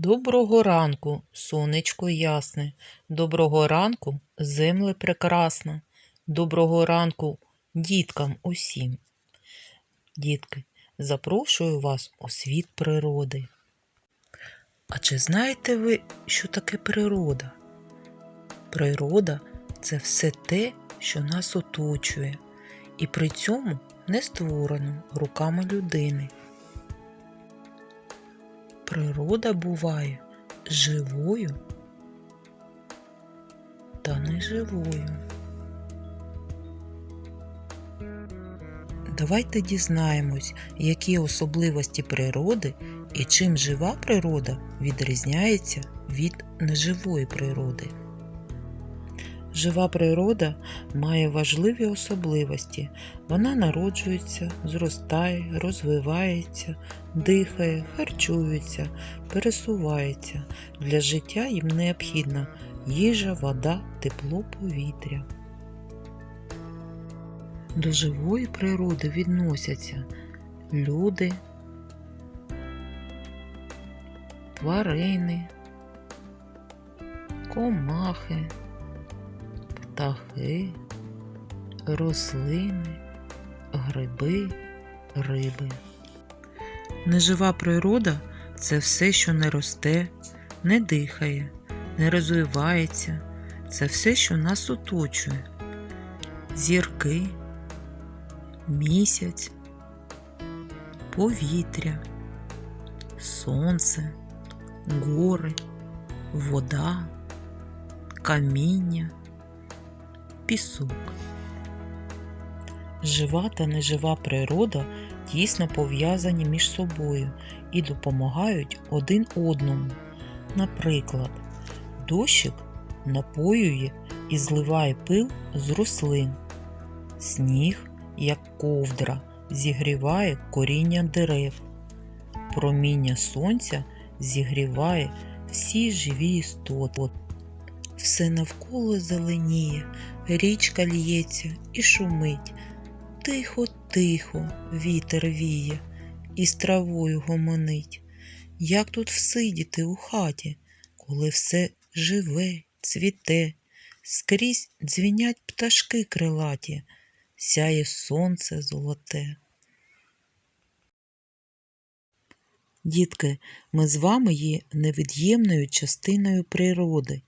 Доброго ранку, сонечко ясне, доброго ранку, земле прекрасна, доброго ранку діткам усім. Дітки, запрошую вас у світ природи. А чи знаєте ви, що таке природа? Природа це все те, що нас оточує, і при цьому не створено руками людини. Природа буває живою та неживою. Давайте дізнаємось, які особливості природи і чим жива природа відрізняється від неживої природи. Жива природа має важливі особливості. Вона народжується, зростає, розвивається, дихає, харчується, пересувається. Для життя їм необхідна їжа, вода, тепло, повітря. До живої природи відносяться люди, тварини, комахи, птахи, рослини, гриби, риби. Нежива природа це все, що не росте, не дихає, не розвивається. Це все, що нас оточує. Зірки, місяць, повітря, сонце, гори, вода, каміння, пісок. Жива та нежива природа тісно пов'язані між собою і допомагають один одному. Наприклад, дощик напоює і зливає пил з рослин. Сніг, як ковдра, зігріває коріння дерев. Проміння сонця зігріває всі живі істоти. Все навколо зеленіє, річка лється і шумить. Тихо, тихо вітер віє і з травою гомонить. Як тут всидіти у хаті, коли все живе, цвіте, скрізь дзвінять пташки крилаті, сяє сонце золоте. Дітки, ми з вами є невід'ємною частиною природи,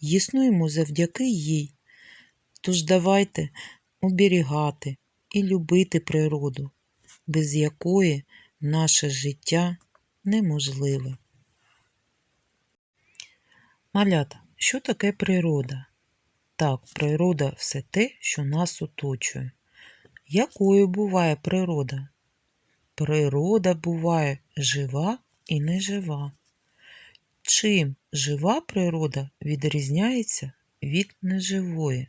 існуємо завдяки їй. Тож давайте оберігати і любити природу, без якої наше життя неможливе. Малята, що таке природа? Так, природа все те, що нас оточує. Якою буває природа? Природа буває жива і нежива. Чим жива природа відрізняється від неживої?